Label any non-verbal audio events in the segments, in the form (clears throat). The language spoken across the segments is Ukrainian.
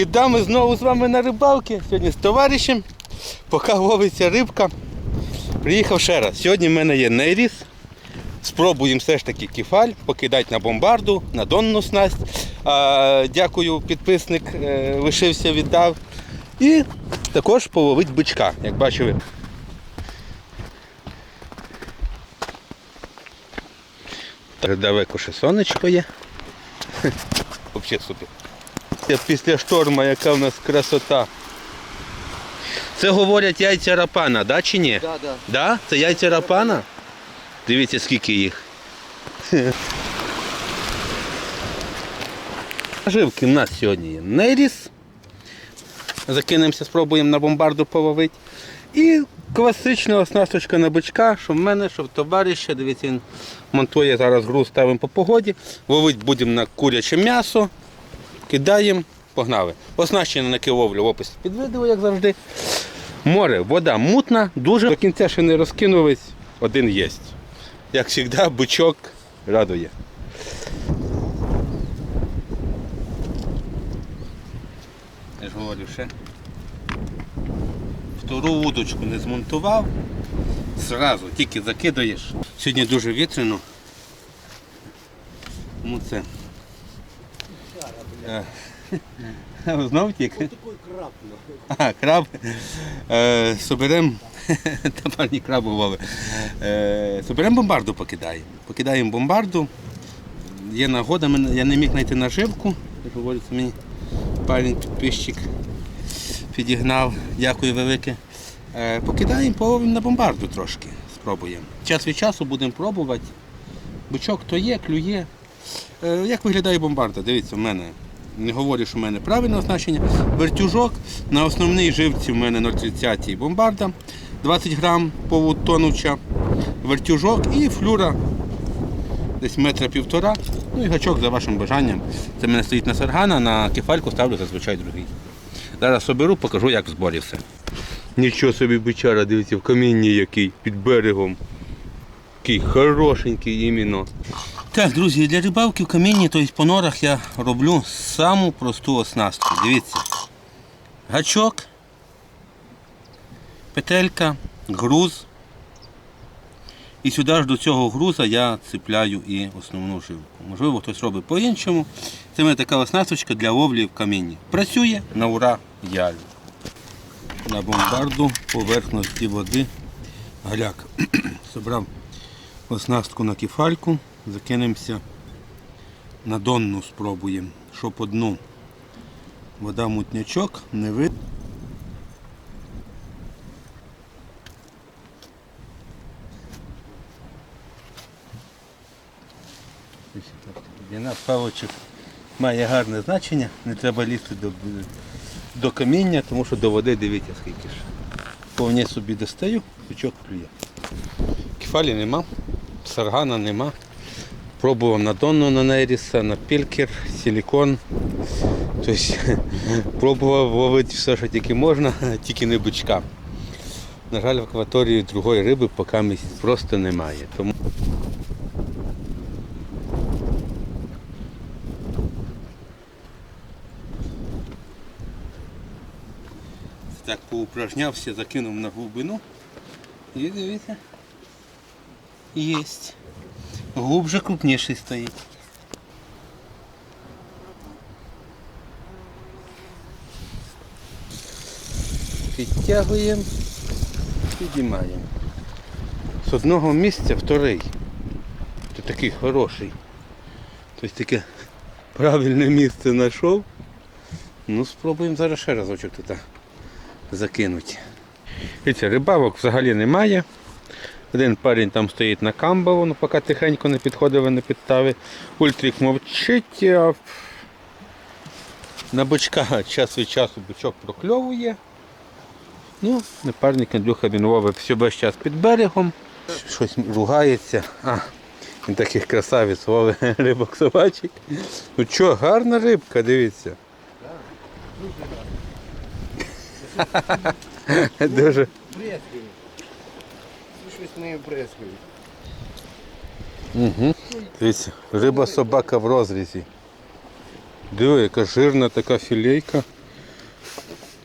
Кида ми знову з вами на рибалки. Сьогодні з товаришем. Поки ловиться рибка. Приїхав ще раз. Сьогодні в мене є нейріс. Спробуємо все ж таки кефаль, покидати на бомбарду, на донну снасть. А, дякую, підписник е, лишився, віддав. І також половить бичка, як бачили. Так далеко ще сонечко є. (laughs) Взагалі супер. Це Після шторму, яка в нас красота. Це говорять яйця рапана, да чи ні? Да, да. Да? Це яйця рапана? Дивіться, скільки їх. Наживки в нас сьогодні є нейріс. Закинемося, спробуємо на бомбарду половити. І класична оснасточка на бичка, що в мене, що в товариша. Дивіться, він монтує зараз груз, ставимо по погоді. Ловити будемо на куряче м'ясо. Кидаємо, погнали. Оснащення на кіловлю в описі під відео, як завжди. Море, вода мутна, дуже до кінця ще не розкинулись, один є. Як завжди, бичок радує. Я ж говорю ще. Втору удочку не змонтував. Зразу, тільки закидаєш. Сьогодні дуже вітряно. Ну це. Е, (laughs) Знов. Такой краб. А, краб. Е, соберемо. (laughs) Та пані крабу лови. Е, соберемо бомбарду, покидаємо. Покидаємо бомбарду. Є нагода, я не міг знайти наживку. Як говориться, мені парень підписчик підігнав. Дякую велике. Е, покидаємо, половимо на бомбарду трошки. Спробуємо. Час від часу будемо пробувати. Бичок то є, клює. Е, Як виглядає бомбарда? Дивіться, в мене. Не говорю, що в мене правильне оснащення. Вертюжок. На основній живці в мене 0,30 бомбарда. 20 грам полутонуча. Вертюжок і флюра десь метра півтора. Ну і гачок за вашим бажанням. Це мене стоїть на саргана, на кефальку ставлю зазвичай другий. Зараз соберу, покажу, як в зборі все. Нічого собі бичара, дивіться, в камінні який, під берегом. Такий хорошенький іменно. Так, друзі, для рибалки в камінні, тобто по норах я роблю саму просту оснастку. Дивіться. Гачок, петелька, груз. І сюди ж до цього груза я цепляю і основну жилку. Можливо, хтось робить по-іншому. Це в мене така оснасточка для ловлі в камінні. Працює на ура яль. На бомбарду поверхності води галяк. (clears throat) Собрав оснастку на кефальку, закинемося на донну спробуємо, що по дну вода мутнячок, не вид. Длина палочок має гарне значення, не треба лізти до, до каміння, тому що до води дивіться скільки ж. Повні собі достаю, бичок клює. Кефалі нема, саргана нема. Пробував на донну на нейріса, на пількер, силікон. Тобто (laughs) пробував ловити все, що тільки можна, (laughs) тільки не бичка. На жаль, в акваторії другої риби поки просто немає. Тому так поупражнявся, закинув на глибину. І дивіться. Єсть. Глубже крупніший стоїть. Підтягуємо, підіймаємо. З одного місця вторий. Це такий хороший. Тобто таке правильне місце знайшов. Ну, спробуємо зараз ще разочок туди закинути. Дивіться, рибавок взагалі немає. Один парень там стоїть на камбалу, ну поки тихенько не підходив, не підстави. Ультрик мовчить. а На бичка час від часу бичок прокльовує. Ну, напарник Андрюха він ловив все весь час під берегом. Щось ругається. А, він таких красавець ловить (laughs) рибок собачок. Ну що, гарна рибка, дивіться. Дуже. Щось нею брезгует. Угу. Дивіться, риба собака в розрізі. Диви, яка жирна така філейка.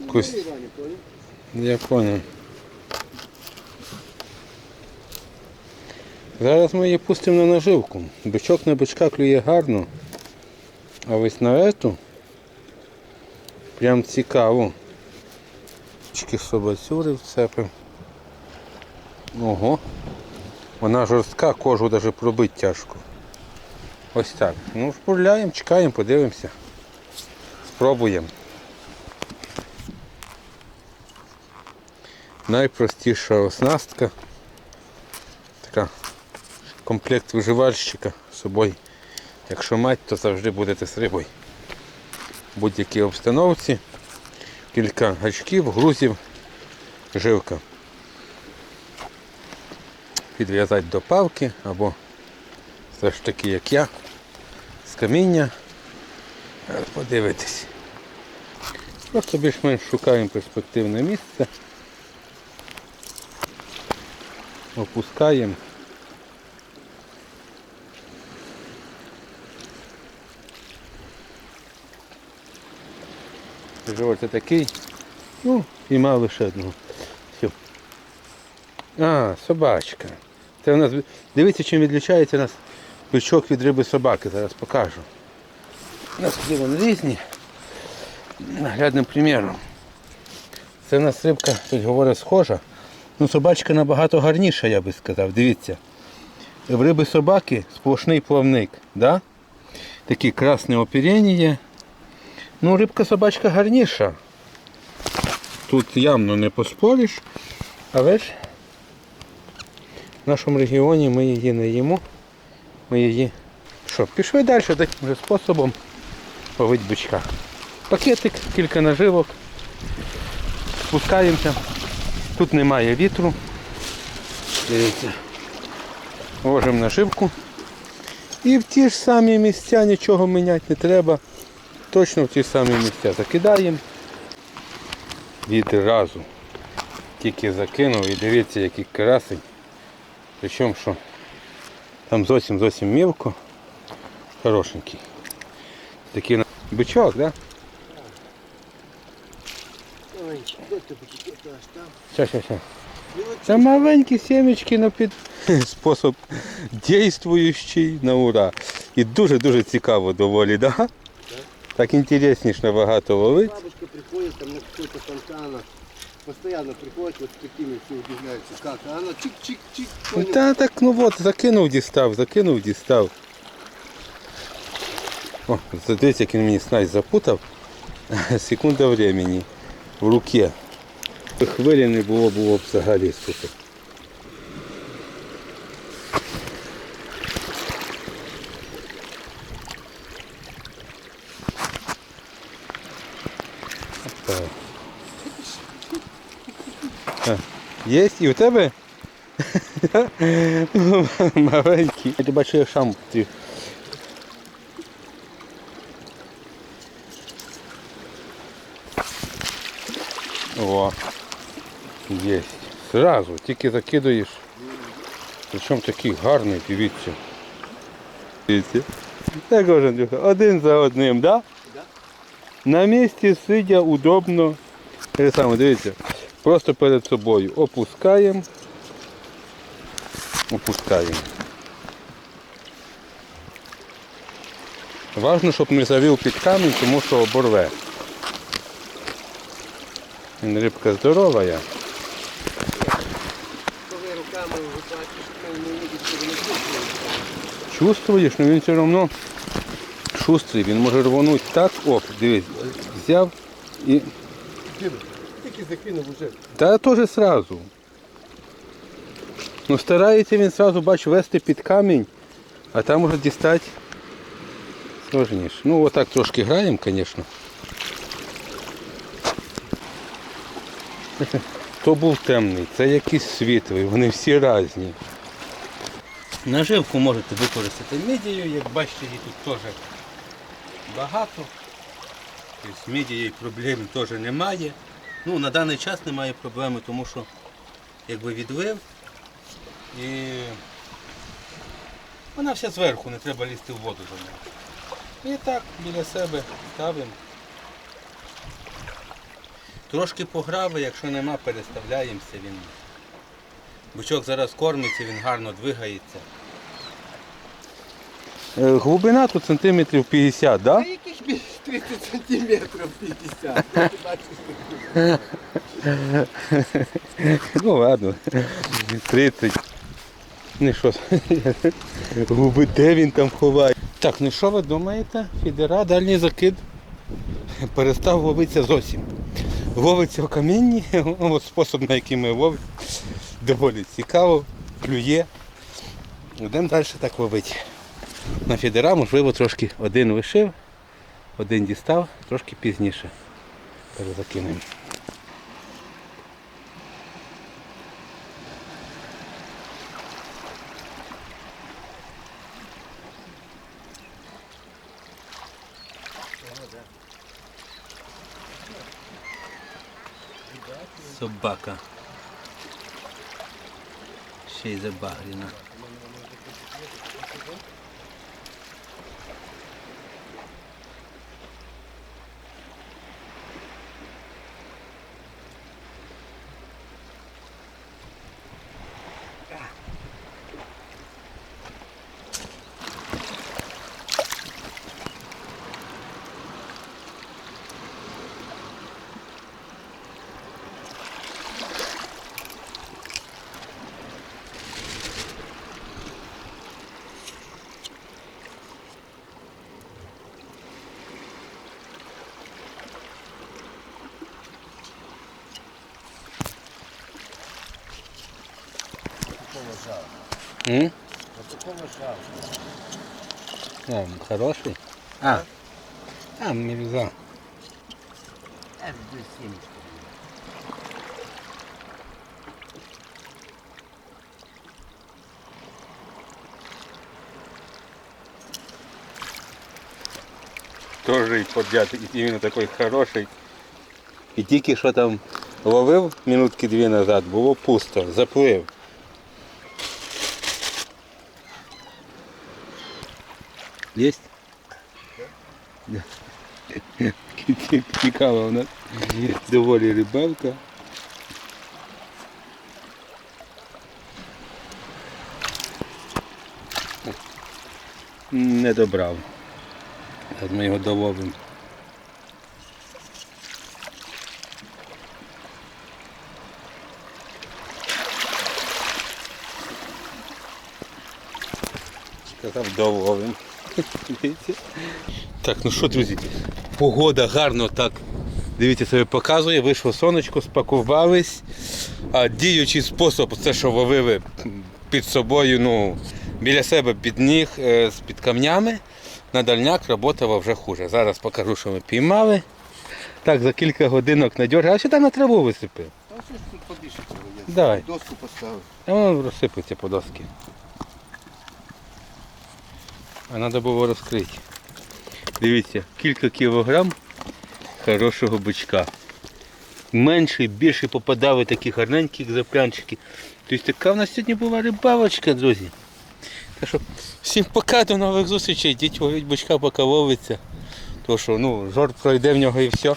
якусь. Я понял. Зараз ми її пустимо на наживку. Бичок на бичка клює гарно. А ось на ету прям цікаво. Чки собацюри вцепив. Ого. Вона жорстка, кожу навіть пробити тяжко. Ось так. Ну, впурляємо, чекаємо, подивимося. Спробуємо. Найпростіша оснастка. Така комплект виживальщика з собою. Якщо мать, то завжди будете з рибою. В будь-якій обстановці. Кілька гачків, грузів, жилка. Підв'язати до палки або все ж таки, як я, з каміння. Подивитись. Просто більш-менш шукаємо перспективне місце. Опускаємо. Живот такий. Ну, і мав лише одного. А, собачка. Це у нас. Дивіться, чим відлічається у нас бичок від риби собаки. Зараз покажу. У нас є різні. Наглядним приміром. Це в нас рибка, тут говорить, схожа. Ну, собачка набагато гарніша, я би сказав. Дивіться. В риби собаки сплошний плавник. Да? Такі красне оперення. Ну, рибка собачка гарніша. Тут явно не поспориш. Але ж в нашому регіоні ми її не їмо. Ми її. Що, пішли далі таким же способом ловить бичка. Пакетик, кілька наживок. Спускаємося. Тут немає вітру. Дивіться. Ложимо наживку. І в ті ж самі місця нічого міняти не треба. Точно в ті ж самі місця закидаємо. Відразу. Тільки закинув і дивіться, який красень. Причому що там зовсім зовсім мілко. Хорошенький. Такий на- бичок. Да? Ща, ща, ща. Ну, Це маленькі сімечки на під (laughs) спосіб дійствуючий на ура. І дуже-дуже цікаво доволі, да? Так інтересніше набагато ловить. Бабушка приходит, там на какой-то фонтана. Постоянно приходит, вот с такими все удивляются. Как? А она чик-чик-чик. Ну, понял? Та так, ну от, закинув, дістав, закинув, дістав. О, дивіться, як він мені снасть запутав. (laughs) Секунда времени в руке. Хвилі не було, було б взагалі супер. Опа. Є і у тебе? (laughs) Маленький. Я бачу, я шам. ти- О, є. Зразу, тільки закидаєш. Причому такий гарний, дивіться. Дивіться. Так, Андрюха, один за одним, да? Да. На місці сидя удобно. Те саме, дивіться. Просто перед собою опускаємо. Опускаємо. Важно, щоб не завів під камінь, тому що оборве. Він рибка здорова я. Коли руками. Чувствуєш, але він все одно шустрий, він може рвонути так, оп, дивись, взяв і. Диви, Тільки закинув уже. Та теж сразу. Ну старається він сразу, бач, вести під камінь, а там може дістати сложніше. Ну отак трошки граємо, звісно. (laughs) То був темний, це якийсь світлий, вони всі різні. Наживку можете використати мідією, як бачите, її тут теж багато. Тобто з мідією проблем теж немає. Ну, на даний час немає проблеми, тому що якби відлив і вона вся зверху, не треба лізти в воду за нею. І так біля себе ставимо. Трошки пограви, якщо нема, переставляємося. Він... Бичок зараз кормиться, він гарно двигається. Е, Глибина тут сантиметрів 50, так? більш 30 сантиметрів 50? Ну, ладно, 30. Ну що, (laughs) губи, де він там ховає? Так, ну що ви думаєте? Фідера, дальній закид перестав ловитися зовсім. Ловиться в камінні, (laughs) от спосіб, на який ми ловимо, доволі цікаво, клює. Будемо далі так ловити. На фідера, можливо, трошки один лишив, один дістав, трошки пізніше перезакинемо. Собака. Ще й забагріна. На такому шагу. А, ну, хороший. А, а не взял. F27. Тоже і подяти, і іменно такий хороший. І тільки що там ловив минутки дві назад, було пусто, заплив. Есть? Да. Цікаво у нас. Доволі рибалка. Не добрав. Зараз ми його доловимо. Сказав доловим. Так, ну що, друзі, погода гарно так. Дивіться, себе показує, вийшло сонечко, спакувались. А діючий спосіб, це що ловили під собою, ну, біля себе під ніг, е, під камнями. На дальняк працював вже хуже. Зараз покажу, що ми піймали. Так, за кілька годинок надьоргав. А що там на траву висипив? Давай. Доску поставив. А воно розсипеться по доски. А треба було розкрити. Дивіться, кілька кілограм хорошого бичка. Менший, більше попадали такі гарненькі екземплянчики. Тобто така в нас сьогодні була рибалочка, друзі. Так що всім пока, до нових зустрічей. Йдіть ловіть бичка, поки ловиться. То що, ну, жорт пройде в нього і все.